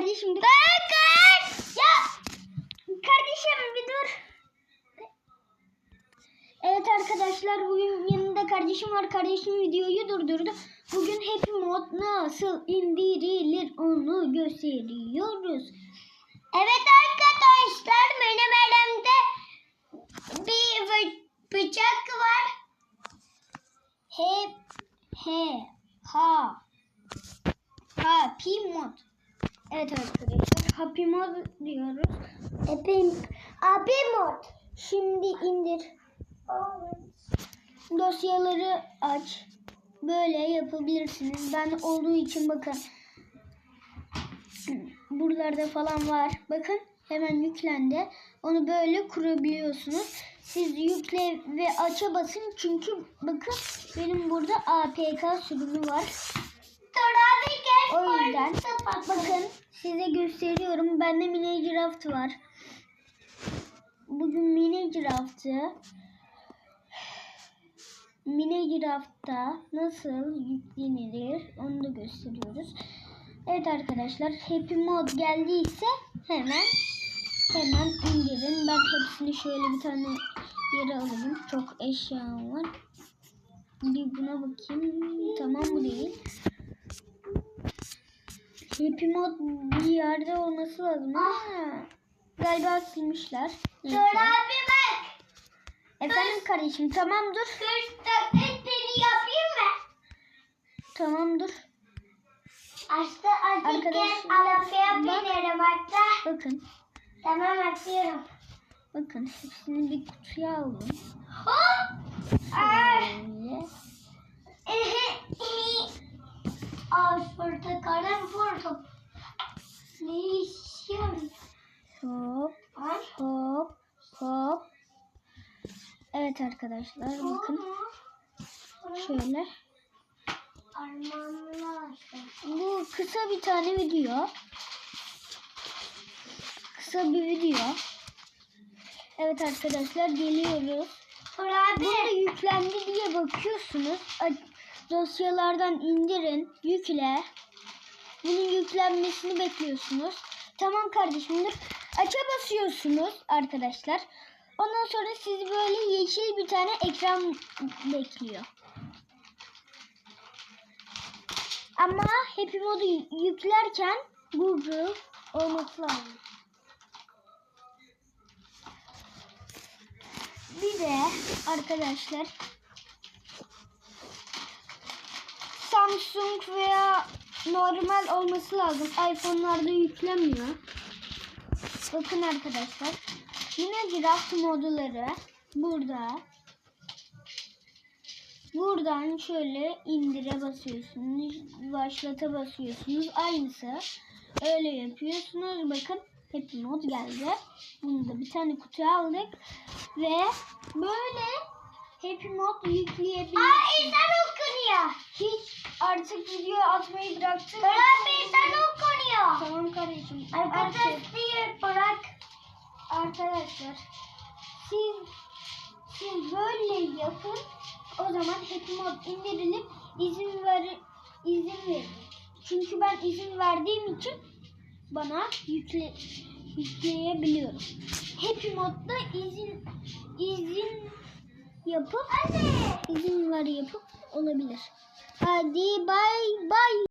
kardeşim. Bakın. Ya. Kardeşim bir dur. Evet arkadaşlar bugün yanında kardeşim var. Kardeşim videoyu durdurdu. Bugün Happy Mod nasıl indirilir onu gösteriyoruz. Evet arkadaşlar benim elimde bir bı- bıçak var. Hep he ha Happy Mod. Evet arkadaşlar Happy Mod diyoruz. Happy, Happy Mod. Şimdi indir. Dosyaları aç. Böyle yapabilirsiniz. Ben olduğu için bakın. Buralarda falan var. Bakın hemen yüklendi. Onu böyle kurabiliyorsunuz. Siz yükle ve aça basın. Çünkü bakın benim burada APK sürümü var. O yüzden bakın size gösteriyorum. Bende mini draft var. Bugün mini draftı mini draftta nasıl yüklenilir onu da gösteriyoruz. Evet arkadaşlar Happy Mod geldiyse hemen hemen indirin. Ben hepsini şöyle bir tane yere alayım. Çok eşyam var. Bir buna bakayım. Tamam bu değil. Mod bir yerde olması lazım. Ha. Galiba silmişler. Neyse. bak. Efendim kardeşim tamam dur. Kız taklitini yapayım mı? Tamam dur. Açtı Arkadaşlar, arabaya binerim hatta. Bakın. Tamam açıyorum. Bakın hepsini bir kutuya aldım. Hop! Aa! Ağaç portakalın vurdum. Ne işiyorum? Hop hop hop. Evet arkadaşlar bakın şöyle. Bu kısa bir tane video. Kısa bir video. Evet arkadaşlar geliyoruz. Burada yüklendi diye bakıyorsunuz. Dosyalardan indirin, yükle. Bunun yüklenmesini bekliyorsunuz. Tamam kardeşim dur. Aça basıyorsunuz arkadaşlar. Ondan sonra sizi böyle yeşil bir tane ekran bekliyor. Ama Happy Mod'u yüklerken Google olması lazım. Bir de arkadaşlar Samsung veya normal olması lazım. iPhone'larda yüklemiyor. Bakın arkadaşlar. Yine draft modları burada. Buradan şöyle indire basıyorsunuz. Başlata basıyorsunuz. Aynısı. Öyle yapıyorsunuz. Bakın Happy Mod geldi. Bunu da bir tane kutuya aldık. Ve böyle Happy Mod yükleyebilirsiniz. Aa okunuyor. Hiç artık video atmayı bıraktım. Kurabiye insan okunuyor. Tamam kardeşim. Artık Arkadaş değil bırak. arkadaşlar siz siz böyle yapın. O zaman Mod indirilip izin ver izin verin. Çünkü ben izin verdiğim için bana yükle yükleyebiliyorum. Happy Mod'da izin izin yapıp izin var yapıp olabilir. Hadi bay bay.